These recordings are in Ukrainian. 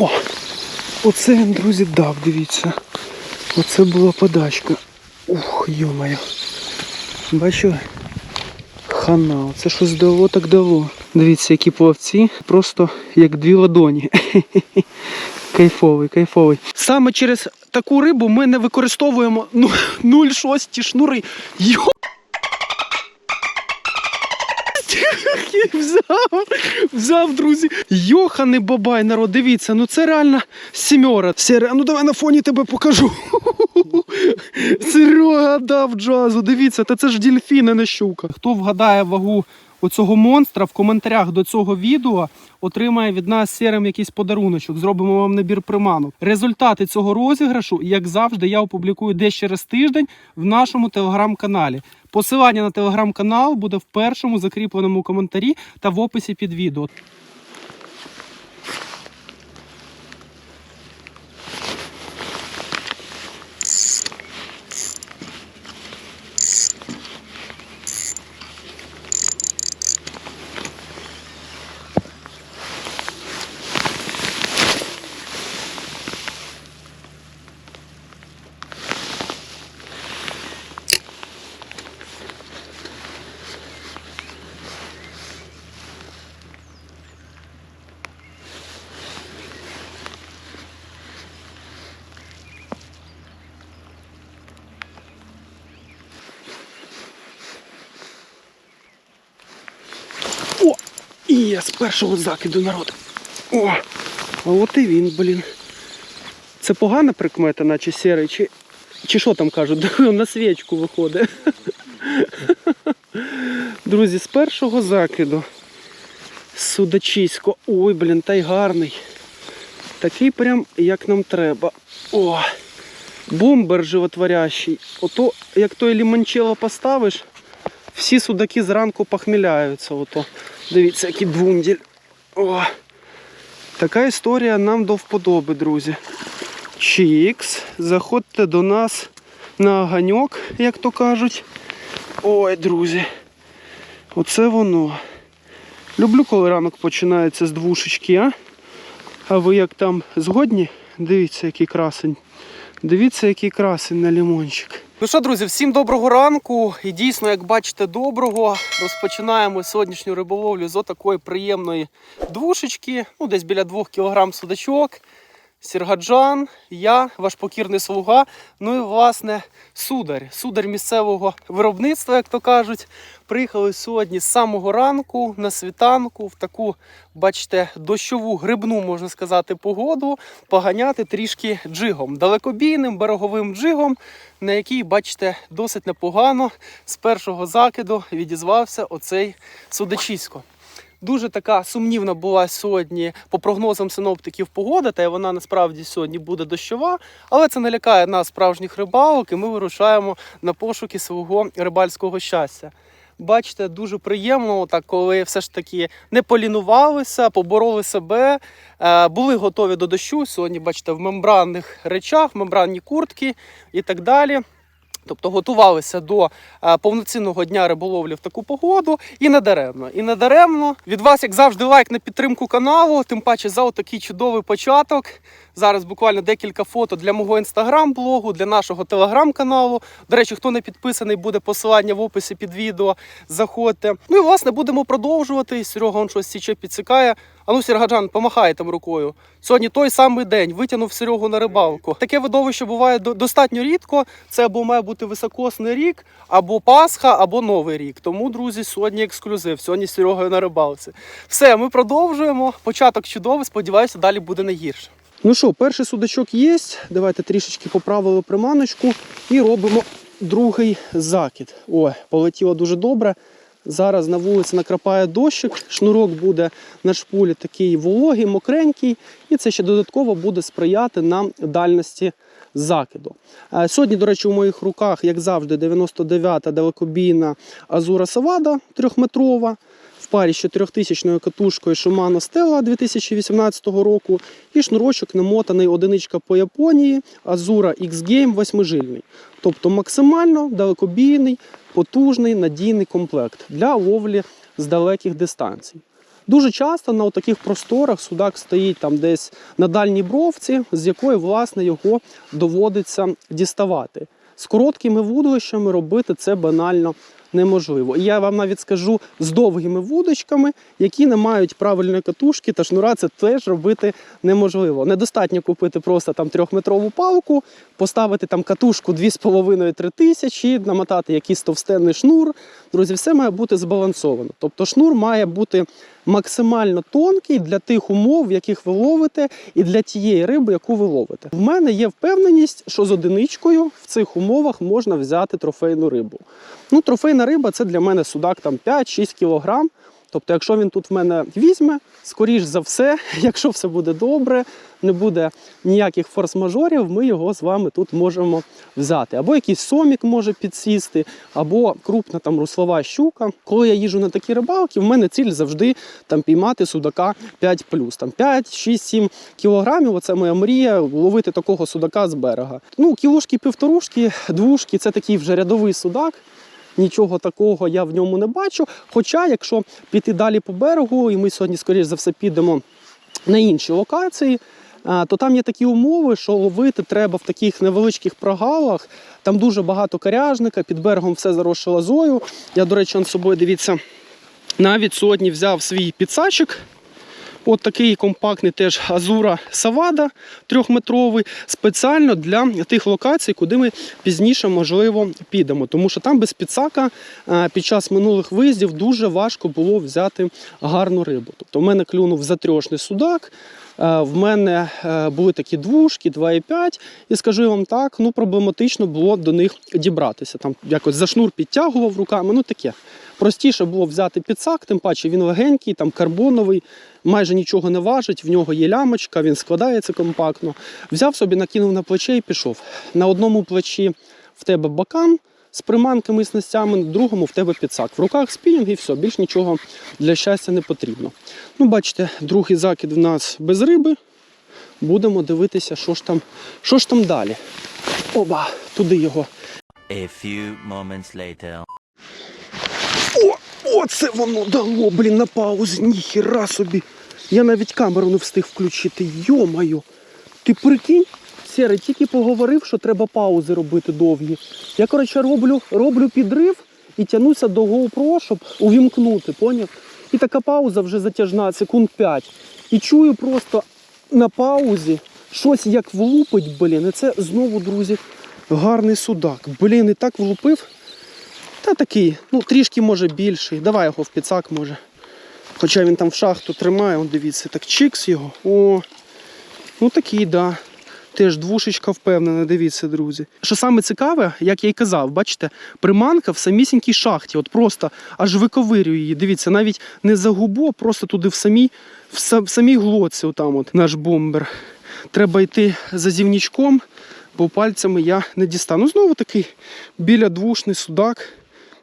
О! Оце він, друзі, дав, дивіться. Оце була подачка. Ух, йомаю. Бачу. Хана, це щось дало так дало. Дивіться, які плавці, просто як дві ладоні. Кайфовий, кайфовий. Саме через таку рибу ми не використовуємо ну, 0,6 шнури. Йо! Взяв, взяв, друзі. Йохани бабай, народ, дивіться, ну це реально сімьора. Серега, ну давай на фоні тебе покажу. Серега дав джазу. Дивіться, та це ж дільфіни не щука. Хто вгадає вагу оцього монстра в коментарях до цього відео, отримає від нас серим якийсь подаруночок. Зробимо вам набір приманок. Результати цього розіграшу, як завжди, я опублікую десь через тиждень в нашому телеграм-каналі. Посилання на телеграм-канал буде в першому закріпленому коментарі та в описі під відео. Я з першого закиду народ. О! А от і він, блін. Це погана прикмета, наче сірий, чи, чи що там кажуть? На свічку виходить. Друзі, з першого закиду. Судачисько. Ой, блін, та й гарний. Такий прям як нам треба. О! Бомбер животворящий. Ото, як той лімончело поставиш, всі судаки зранку похміляються. Ото. Дивіться, який двунділь. О! Така історія нам до вподоби, друзі. Чікс. Заходьте до нас на оганьок, як то кажуть. Ой, друзі. Оце воно. Люблю, коли ранок починається з двушечки, а? А ви як там згодні? Дивіться, який красень. Дивіться, який красень на лимончик. Ну що, друзі, всім доброго ранку. І дійсно, як бачите, доброго. Розпочинаємо сьогоднішню риболовлю з отакої приємної двушечки. Ну, десь біля 2 кг судачок. Сіргаджан, я, ваш покірний слуга. Ну і власне судар. Судар місцевого виробництва, як то кажуть. Приїхали сьогодні з самого ранку на світанку в таку, бачите, дощову грибну, можна сказати, погоду, поганяти трішки джигом, далекобійним береговим джигом, на який, бачите, досить непогано з першого закиду відізвався оцей судачисько. Дуже така сумнівна була сьогодні по прогнозам синоптиків погода, та й вона насправді сьогодні буде дощова, але це не лякає нас справжніх рибалок, і ми вирушаємо на пошуки свого рибальського щастя. Бачите, дуже приємно, так коли все ж таки не полінувалися, побороли себе, е, були готові до дощу. Сьогодні, бачите, в мембранних речах, мембранні куртки і так далі. Тобто готувалися до е, повноцінного дня риболовлі в таку погоду і надаремно. І недаремно. Від вас, як завжди, лайк на підтримку каналу, тим паче за такий чудовий початок. Зараз буквально декілька фото для мого інстаграм-блогу, для нашого телеграм-каналу. До речі, хто не підписаний, буде посилання в описі під відео. Заходьте. Ну і власне будемо продовжувати. Серега он щось січе підсікає. А ну, Сергаджан, помахай там рукою. Сьогодні той самий день витягнув Серегу на рибалку. Таке видовище буває достатньо рідко. Це або має бути високосний рік, або Пасха, або Новий рік. Тому, друзі, сьогодні ексклюзив. Сьогодні з Серегою на рибалці. Все, ми продовжуємо. Початок чудовий. Сподіваюся, далі буде не гірше. Ну що, перший судачок є. Давайте трішечки поправили приманочку і робимо другий закид. Ой, полетіло дуже добре. Зараз на вулиці накрапає дощик, шнурок буде на шпулі такий вологий, мокренький, і це ще додатково буде сприяти нам дальності закиду. Е, Сьогодні, до речі, у моїх руках, як завжди, 99-та далекобійна Азура Савада трьохметрова парі з 4000 катушкою Shimano Stella 2018 року і шнурочок намотаний одиничка по Японії Azura X-Game восьмижильний. Тобто максимально далекобійний, потужний, надійний комплект для ловлі з далеких дистанцій. Дуже часто на таких просторах судак стоїть там десь на дальній бровці, з якої власне його доводиться діставати. З короткими вудлищами робити це банально неможливо. І я вам навіть скажу з довгими вудочками, які не мають правильної катушки та шнура, це теж робити неможливо. Недостатньо купити просто там трьохметрову палку, поставити там катушку 2,5-3 тисячі, намотати якийсь товстенний шнур. Друзі, все має бути збалансовано. Тобто шнур має бути максимально тонкий для тих умов, в яких ви ловите, і для тієї риби, яку ви ловите. В мене є впевненість, що з одиничкою в цих умовах можна взяти трофейну рибу. Ну, трофейна риба це для мене судак там 5-6 кілограм. Тобто, якщо він тут в мене візьме, скоріш за все, якщо все буде добре, не буде ніяких форс-мажорів, ми його з вами тут можемо взяти. Або якийсь сомік може підсісти, або крупна там руслова щука. Коли я їжу на такі рибалки, в мене ціль завжди там піймати судака 5 там 5, 6, 7 кілограмів. Оце моя мрія ловити такого судака з берега. Ну, кілушки, півторушки, двушки це такий вже рядовий судак. Нічого такого я в ньому не бачу. Хоча, якщо піти далі по берегу, і ми сьогодні, скоріш за все, підемо на інші локації, то там є такі умови, що ловити треба в таких невеличких прогалах. Там дуже багато коряжника, під берегом все заросше лозою. Я, до речі, з собою дивіться, навіть сьогодні взяв свій підсачик. От такий компактний теж Азура Савада трьохметровий, спеціально для тих локацій, куди ми пізніше, можливо, підемо. Тому що там без підсака е, під час минулих виїздів дуже важко було взяти гарну рибу. Тобто в мене клюнув затрьошний судак. е, В мене е, були такі двушки, 2,5, і скажу вам так, ну проблематично було до них дібратися. Там якось за шнур підтягував руками, ну таке. Простіше було взяти підсак, тим паче він легенький, там карбоновий, майже нічого не важить, в нього є лямочка, він складається компактно. Взяв собі, накинув на плече і пішов. На одному плечі в тебе бакан з приманками і снастями, на другому в тебе підсак. В руках спінінг і все, більш нічого для щастя не потрібно. Ну, бачите, другий закид в нас без риби. Будемо дивитися, що ж там, що ж там далі. Оба, туди його. A few moments later. Оце воно дало, блін, на паузі. Ніхіра собі. Я навіть камеру не встиг включити. Йо-моє. Ти прикинь? Сірий, тільки поговорив, що треба паузи робити довгі. Я, коротше, роблю, роблю підрив і тянуся до GoPro, щоб увімкнути, поняв? І така пауза вже затяжна, секунд 5. І чую просто на паузі щось як влупить, блін. І це знову, друзі, гарний судак. Блін, і так влупив. Та такий, ну трішки може більший. Давай його в підсак може. Хоча він там в шахту тримає, он дивіться, так чикс його. О, ну такий, да. Теж двушечка впевнена, дивіться, друзі. Що саме цікаве, як я й казав, бачите, приманка в самісінькій шахті, от просто аж виковирює її. Дивіться, навіть не за губу, а просто туди в самій, в самій глоці, отам от наш бомбер. Треба йти за зівнічком, бо пальцями я не дістану. Знову такий біля двушний судак.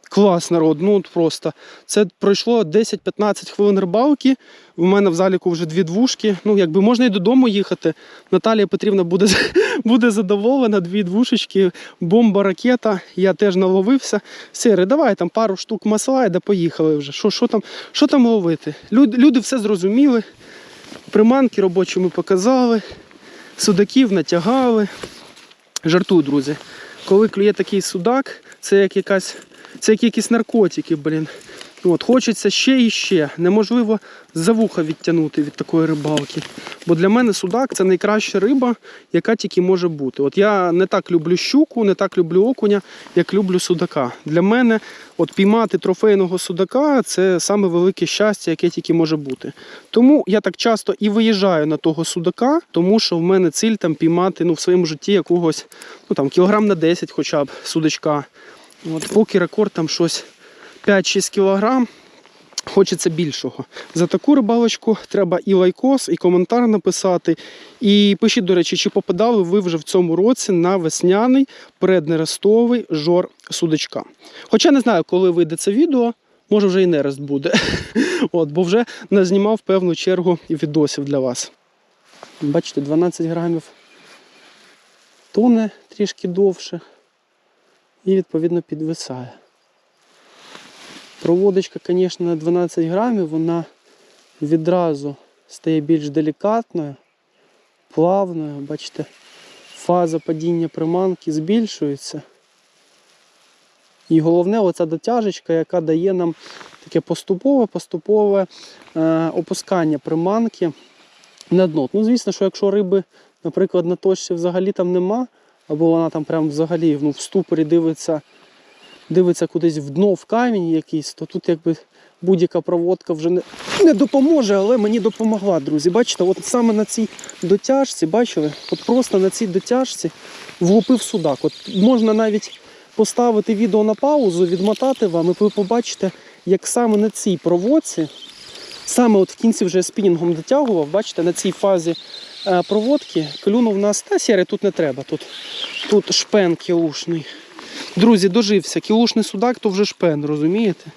Клас, народ, ну от просто. Це пройшло 10-15 хвилин рибалки. У мене в заліку вже дві двушки. Ну, якби можна і додому їхати. Наталія Петрівна буде, буде задоволена, дві двушечки, бомба, ракета. Я теж наловився. Сири, давай там пару штук масла, да поїхали вже. Що, що, там, що там ловити? Люди, люди все зрозуміли. Приманки робочі ми показали, судаків натягали. Жартую, друзі. Коли клює такий судак, це як якась, це як якісь наркотики, блін. От, хочеться ще і ще. Неможливо за вуха відтягнути від такої рибалки. Бо для мене судак це найкраща риба, яка тільки може бути. От я не так люблю щуку, не так люблю окуня, як люблю судака. Для мене от піймати трофейного судака це саме велике щастя, яке тільки може бути. Тому я так часто і виїжджаю на того судака, тому що в мене ціль там піймати ну, в своєму житті якогось ну, там, кілограм на 10 хоча б судачка. От, поки рекорд там щось 5-6 кілограм. Хочеться більшого. За таку рибалочку треба і лайкос, і коментар написати. І пишіть, до речі, чи попадали ви вже в цьому році на весняний преднерестовий жор судачка. Хоча не знаю, коли вийде це відео, може вже і нерест буде. От, бо вже назнімав певну чергу відосів для вас. Бачите, 12 грамів тоне трішки довше і відповідно підвисає. Проводочка, звісно, на 12 грамів, вона відразу стає більш делікатною, плавною. Бачите, фаза падіння приманки збільшується. І головне, оця дотяжечка, яка дає нам таке поступове, поступове е, опускання приманки на дно. Ну, звісно, що якщо риби, наприклад, на точці взагалі там нема, або вона там прям взагалі ну, в ступорі дивиться, дивиться кудись в дно, в камінь якийсь, то тут якби будь-яка проводка вже не, не допоможе, але мені допомогла, друзі. Бачите, от саме на цій дотяжці, бачили, от просто на цій дотяжці влупив судак. От можна навіть поставити відео на паузу, відмотати вам, і ви побачите, як саме на цій проводці, саме от в кінці вже спінінгом дотягував, бачите, на цій фазі проводки клюнув нас. Та сіре тут не треба. Тут, тут шпен кілушний. Друзі, дожився. Кілушний судак, то вже шпен, розумієте?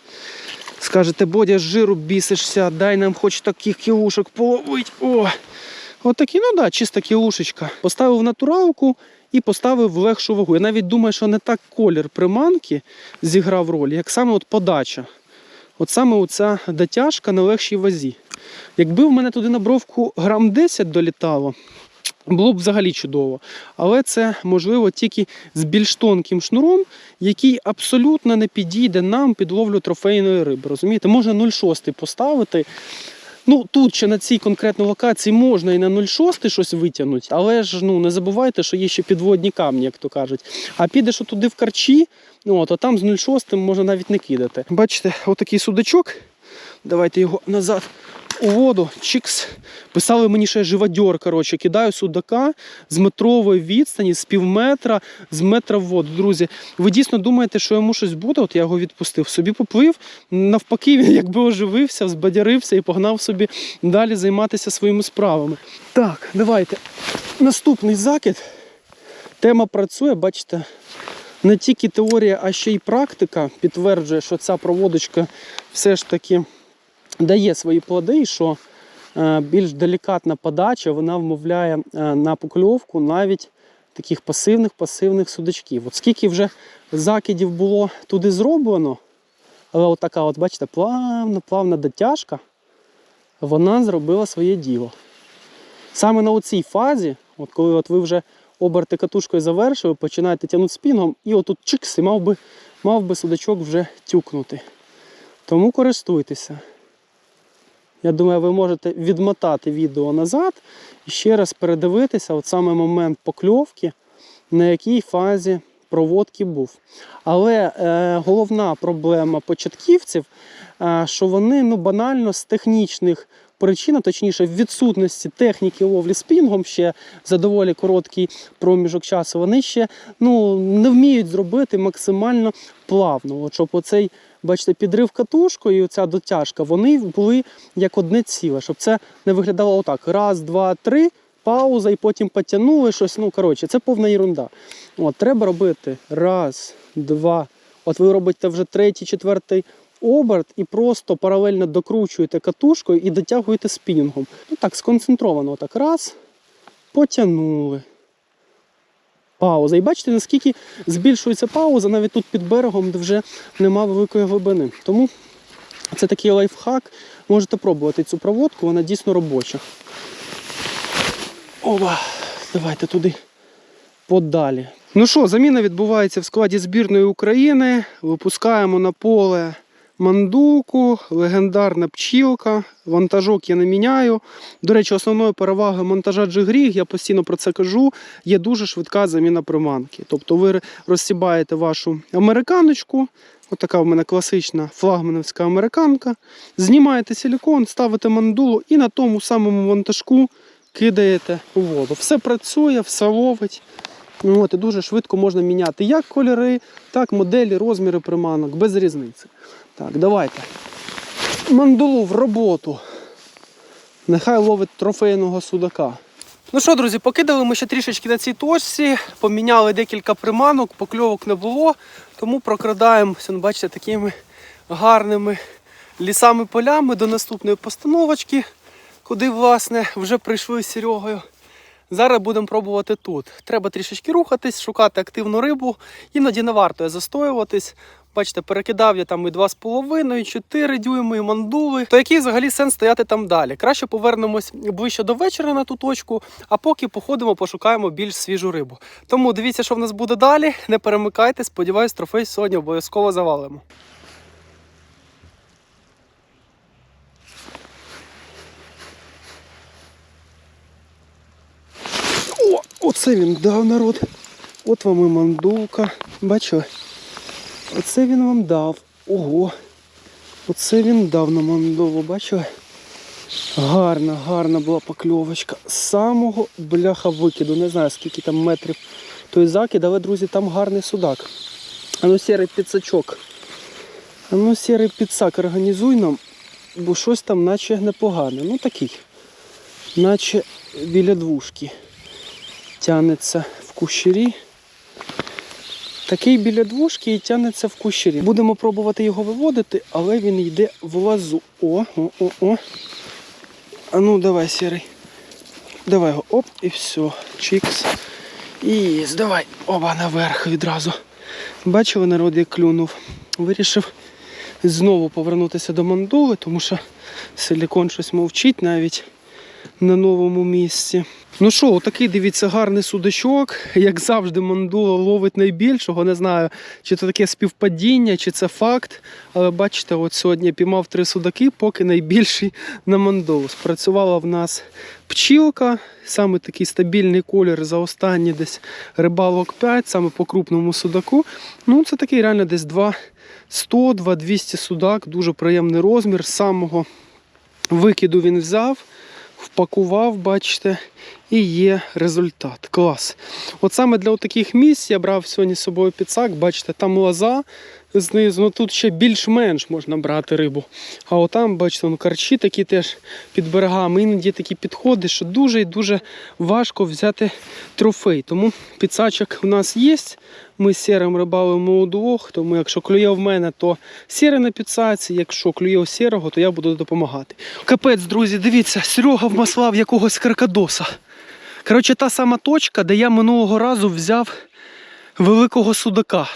Скажете, Бодя, з жиру бісишся, дай нам хоч таких кілушок половить. О! Отакі, ну да, чиста кілушечка. Поставив натуралку і поставив легшу вагу. Я навіть думаю, що не так колір приманки зіграв роль, як саме от подача. От саме оця дотяжка на легшій вазі. Якби в мене туди на бровку грам 10 долітало, було б взагалі чудово. Але це можливо тільки з більш тонким шнуром, який абсолютно не підійде нам під ловлю трофейної риби. Розумієте, можна 0,6 поставити. Ну, тут ще на цій конкретній локації можна і на 0,6 щось витягнути, але ж ну, не забувайте, що є ще підводні камні, як то кажуть. А підеш туди в карчі, ну, то там з 0,6 можна навіть не кидати. Бачите, отакий судачок. Давайте його назад у воду. Чікс. Писали мені, що я живодьор, коротше, кидаю судака з метрової відстані, з пів метра, з метра в воду. Друзі, ви дійсно думаєте, що йому щось буде? От я його відпустив. Собі поплив. Навпаки, він якби оживився, збадярився і погнав собі далі займатися своїми справами. Так, давайте. Наступний закид. Тема працює, бачите, не тільки теорія, а ще й практика підтверджує, що ця проводочка все ж таки дає свої плоди, і що е, більш делікатна подача вона вмовляє е, на покльовку навіть таких пасивних пасивних судачків. От скільки вже закидів було туди зроблено, але от от, бачите, плавна, плавна дотяжка, вона зробила своє діло. Саме на оцій фазі, от коли от ви вже оберти катушкою завершили, починаєте тягнути спінгом, і отут чикс, мав би, мав би судачок вже тюкнути. Тому користуйтеся. Я думаю, ви можете відмотати відео назад і ще раз передивитися от саме момент покльовки, на якій фазі проводки був. Але е, головна проблема початківців, е, що вони ну, банально з технічних причин, точніше, в відсутності техніки ловлі спінгом ще за доволі короткий проміжок часу, вони ще ну, не вміють зробити максимально плавно. От, щоб оцей бачите, підрив катушкою і оця дотяжка, вони були як одне ціле, щоб це не виглядало отак. Раз, два, три, пауза, і потім потягнули щось. Ну, коротше, це повна ерунда. От, треба робити раз, два. От ви робите вже третій, четвертий оберт і просто паралельно докручуєте катушкою і дотягуєте спінінгом. Ну так, сконцентровано. Отак. Раз, потягнули. Пауза. І бачите, наскільки збільшується пауза навіть тут під берегом, де вже нема великої глибини. Тому це такий лайфхак. Можете пробувати цю проводку, вона дійсно робоча. Оба, давайте туди подалі. Ну що, заміна відбувається в складі збірної України. Випускаємо на поле мандуку, легендарна пчілка. Вантажок я не міняю. До речі, основною перевагою монтажа джигріг, я постійно про це кажу, є дуже швидка заміна приманки. Тобто ви розсібаєте вашу американочку. Отака в мене класична флагмановська американка. Знімаєте силікон, ставите мандулу і на тому самому вантажку кидаєте у воду. Все працює, все ловить. Ну, От, і дуже швидко можна міняти як кольори, так моделі, розміри приманок, без різниці. Так, давайте. Мандулу в роботу. Нехай ловить трофейного судака. Ну що, друзі, покидали ми ще трішечки на цій точці, поміняли декілька приманок, покльовок не було, тому прокрадаємося, ну, бачите, такими гарними лісами полями до наступної постановочки, куди, власне, вже прийшли з Серегою. Зараз будемо пробувати тут. Треба трішечки рухатись, шукати активну рибу. Іноді не варто застоюватись. Бачите, перекидав я там і 2,5, і 4 дюйми, і мандули. То який взагалі сенс стояти там далі? Краще повернемось ближче до вечора на ту точку, а поки походимо, пошукаємо більш свіжу рибу. Тому дивіться, що в нас буде далі. Не перемикайте. Сподіваюсь, трофей сьогодні обов'язково завалимо. О, оце він дав народ. От вам і мандулка. Бачили? Оце він вам дав. Ого. Оце він дав на мандову, бачили? Гарна, гарна була покльовочка. Самого бляха викиду. Не знаю, скільки там метрів той закид, але, друзі, там гарний судак. А ну сірий підсачок. А ну сірий підсак організуй нам, бо щось там наче непогане. Ну такий. Наче біля двушки. Тянеться в кущері. Такий біля двушки і тягнеться в кущері. Будемо пробувати його виводити, але він йде в лазу. О, о, о, о. А ну давай, сірий. Давай його. Оп, і все. Чікс. І давай. Оба наверх відразу. Бачили, народ, як клюнув. Вирішив знову повернутися до мандули, тому що силікон щось мовчить навіть на новому місці. Ну що, отакий, дивіться, гарний судачок. Як завжди, мандула ловить найбільшого. Не знаю, чи це таке співпадіння, чи це факт. Але бачите, от сьогодні піймав три судаки, поки найбільший на мандулу. Спрацювала в нас пчілка, саме такий стабільний колір за останні десь рибалок 5, саме по крупному судаку. Ну, це такий реально десь 2 100 200 судак, дуже приємний розмір. З самого викиду він взяв впакував, бачите, і є результат. Клас. От саме для таких місць я брав сьогодні з собою підсак, бачите, там лоза знизу, ну тут ще більш-менш можна брати рибу. А отам, бачите, ну, карчі такі теж під берегами. Іноді такі підходи, що дуже і дуже важко взяти трофей. Тому підсачок у нас є. Ми з сірим рибалимо удвох, тому якщо клює в мене, то сіре на підсаці, якщо клює у сірого, то я буду допомагати. Капець, друзі, дивіться, Серега вмаслав якогось каркадоса. Коротше, та сама точка, де я минулого разу взяв великого судака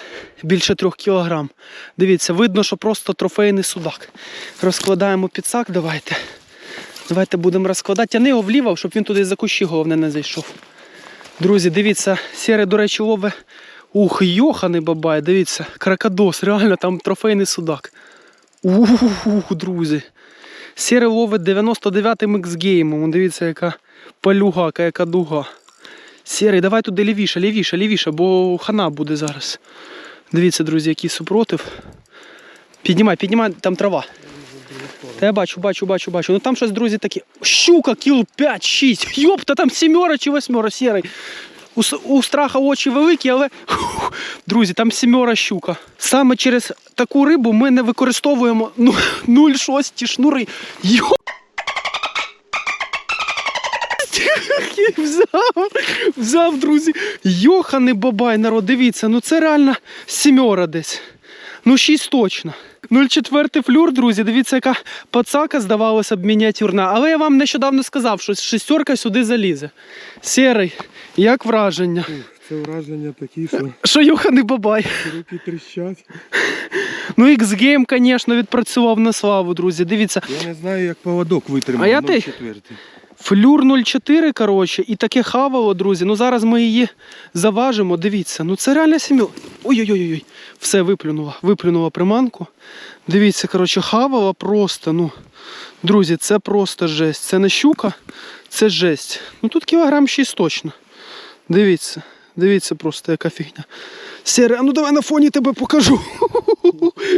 більше трьох кілограм. Дивіться, видно, що просто трофейний судак. Розкладаємо підсак, давайте. Давайте будемо розкладати. Тяни його вліво, щоб він туди за кущі головне не зайшов. Друзі, дивіться, сіре, до речі, лове. Ух, йоханий бабай, дивіться, кракадос, реально там трофейний судак. Ух, друзі. Сіре ловить 99-м X-геймом. Дивіться, яка палюга, яка дуга. Сірий, давай туди лівіше, лівіше, лівіше, бо хана буде зараз. Дивіться, друзі, який супротив. Піднімай, піднімай, там трава. Та я бачу, бачу, бачу, бачу. Ну там щось, друзі, такі. Щука, кіл 5-6. Йопта, там сімера чи восьмера, сірий. У, у страха очі великі, але Ух, друзі, там сімера щука. Саме через таку рибу ми не використовуємо ну, 0,6 шнури. Йо! Взяв, взяв, друзі. Йоханий бабай, народ, дивіться, ну це реально сімера десь. Ну, 6 точно. 0,4 флюр, друзі, дивіться, яка пацака здавалося б мініатюрна. Але я вам нещодавно сказав, що шестерка сюди залізе. Сірий, як враження. Це враження такі, що Що йоханий бабай. руки тріщать. Ну, X-Game, звісно, відпрацював на славу, друзі. Дивіться, Я не знаю, як поводок витримав. А я 0,4. Флюр 0,4, коротше, і таке хавало, друзі. Ну зараз ми її заважимо. Дивіться, ну це реально сім'я. Ой-ой-ой, все виплюнула. Виплюнула приманку. Дивіться, коротше, хавала просто. Ну, друзі, це просто жесть. Це не щука, це жесть. Ну тут кілограм 6 точно. Дивіться, дивіться просто, яка фігня. Серега, а ну давай на фоні тебе покажу.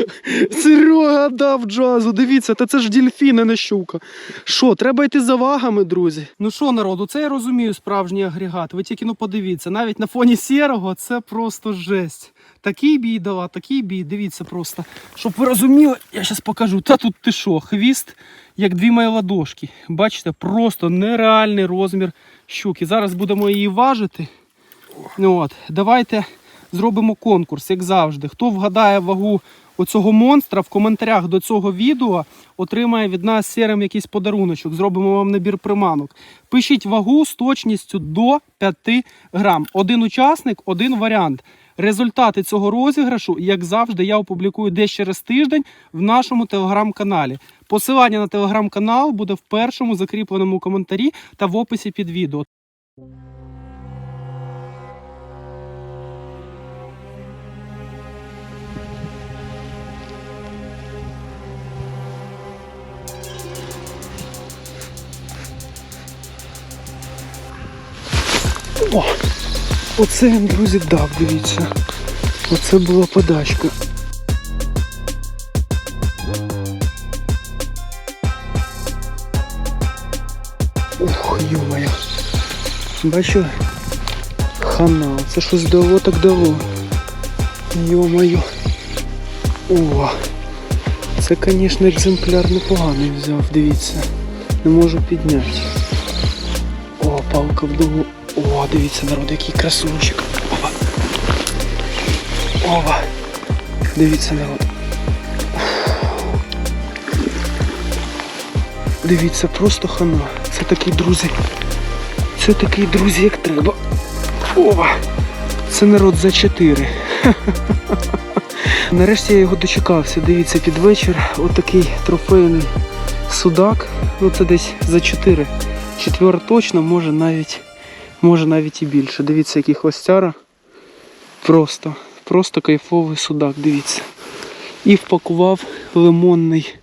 Серега дав джазу. Дивіться, та це ж дільфін, а не щука. Що, треба йти за вагами, друзі. Ну що, народу, це я розумію справжній агрегат. Ви тільки ну подивіться, навіть на фоні сірого це просто жесть. Такий бій дала, такий бій, дивіться просто. Щоб ви розуміли, я зараз покажу. Та тут ти що, хвіст, як дві мої ладошки. Бачите, просто нереальний розмір щуки. Зараз будемо її важити. Ну От, давайте зробимо конкурс, як завжди. Хто вгадає вагу оцього монстра в коментарях до цього відео отримає від нас серим якийсь подаруночок. Зробимо вам набір приманок. Пишіть вагу з точністю до 5 грам. Один учасник, один варіант. Результати цього розіграшу, як завжди, я опублікую десь через тиждень в нашому телеграм-каналі. Посилання на телеграм-канал буде в першому закріпленому коментарі та в описі під відео. О, оце він, друзі, дав, дивіться. Оце була подачка. Ух, ё-моё. Бачу. Хана, це щось дало так дало. Ё-моё. О, це, звісно, екземпляр непоганий взяв, дивіться. Не можу підняти. О, палка вдову. О, дивіться, народ, який красунчик. Опа. Опа. Дивіться, народ. Дивіться, просто хана. Це такий друзі. Це такий друзі, як треба. Опа. Це народ за 4. Нарешті я його дочекався. Дивіться, під вечір отакий трофейний судак. Ну це десь за 4. Четвер точно, може навіть, може навіть і більше. Дивіться, який хвостяра. Просто, просто кайфовий судак, дивіться. І впакував лимонний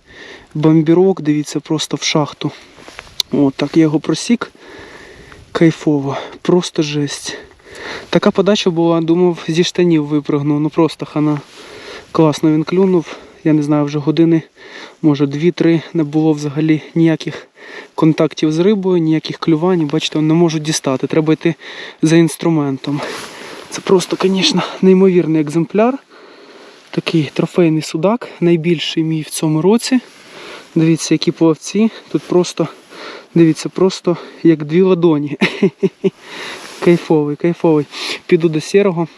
бамбірок, дивіться, просто в шахту. От так я його просік. Кайфово, просто жесть. Така подача була, думав, зі штанів випрыгнув. Ну просто хана. Класно він клюнув. Я не знаю, вже години, може 2-3 не було взагалі ніяких контактів з рибою, ніяких клювань. Бачите, не можу дістати. Треба йти за інструментом. Це просто, звісно, неймовірний екземпляр. Такий трофейний судак, найбільший мій в цьому році. Дивіться, які плавці. Тут просто, дивіться, просто як дві ладоні. Кайфовий, кайфовий. Піду до сірого,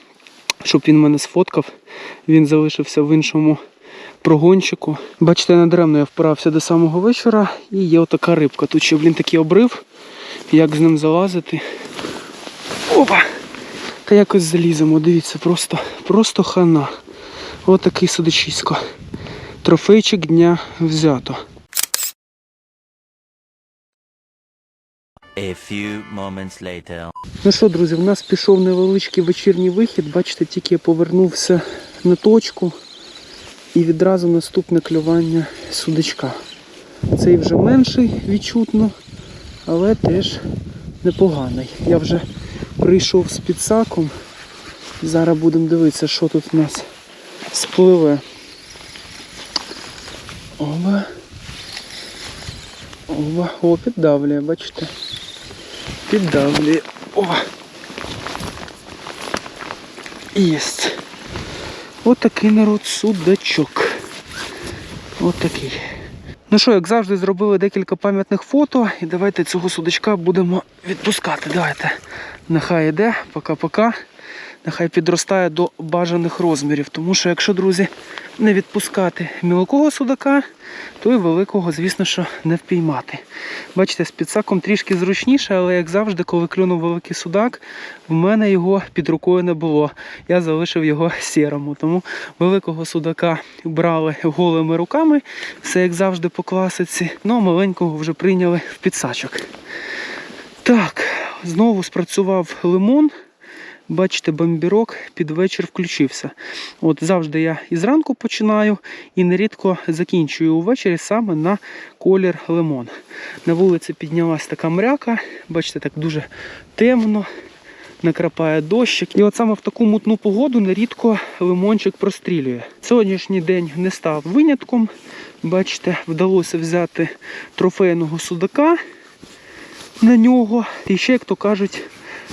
щоб він мене сфоткав. Він залишився в іншому прогончику. Бачите, недаремно я впирався до самого вечора і є отака рибка. Тут ще, блін, такий обрив. Як з ним залазити? Опа! Та якось заліземо, дивіться, просто, просто хана. Отакий судочисько. Трофейчик дня взято. A few moments later. Ну що, друзі, в нас пішов невеличкий вечірній вихід. Бачите, тільки я повернувся на точку і відразу наступне клювання судачка. Цей вже менший відчутно, але теж непоганий. Я вже прийшов з підсаком. Зараз будемо дивитися, що тут у нас спливе. Оба. Оба. О, піддавлює, бачите? Піддавлює. О! Єсть. От такий народ судачок. От такий. Ну що, як завжди, зробили декілька пам'ятних фото. І давайте цього судачка будемо відпускати. Давайте. Нехай йде, пока-пока. Нехай підростає до бажаних розмірів. Тому що, якщо, друзі, не відпускати мілкого судака, то і великого, звісно, що не впіймати. Бачите, з підсаком трішки зручніше, але як завжди, коли клюнув великий судак, в мене його під рукою не було. Я залишив його сірому. Тому великого судака брали голими руками, все як завжди по класиці. Ну а маленького вже прийняли в підсачок. Так, знову спрацював лимон. Бачите, бомбірок під вечір включився. От завжди я і зранку починаю і нерідко закінчую увечері саме на колір лимон. На вулиці піднялась така мряка, бачите, так дуже темно, накрапає дощик. І от саме в таку мутну погоду нерідко лимончик прострілює. Сьогоднішній день не став винятком. Бачите, вдалося взяти трофейного судака на нього. І ще, як то кажуть,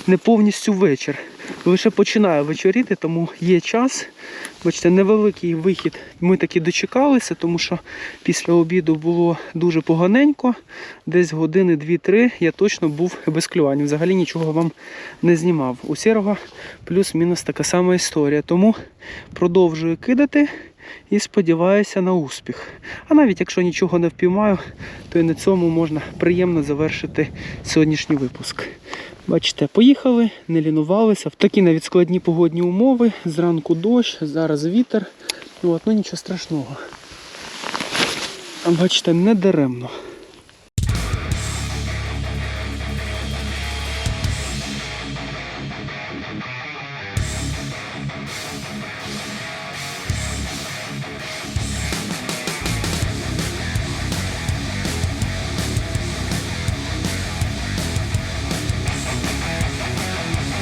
не повністю вечір. Лише починає вечоріти, тому є час. Бачите, невеликий вихід. Ми таки дочекалися, тому що після обіду було дуже поганенько. Десь години 2-3 я точно був без клювання. Взагалі нічого вам не знімав. У сірого плюс-мінус така сама історія. Тому продовжую кидати і сподіваюся на успіх. А навіть якщо нічого не впіймаю, то і на цьому можна приємно завершити сьогоднішній випуск. Бачите, поїхали, не лінувалися. В такі навіть складні погодні умови. Зранку дощ, зараз вітер. От, ну нічого страшного. Бачите, не даремно.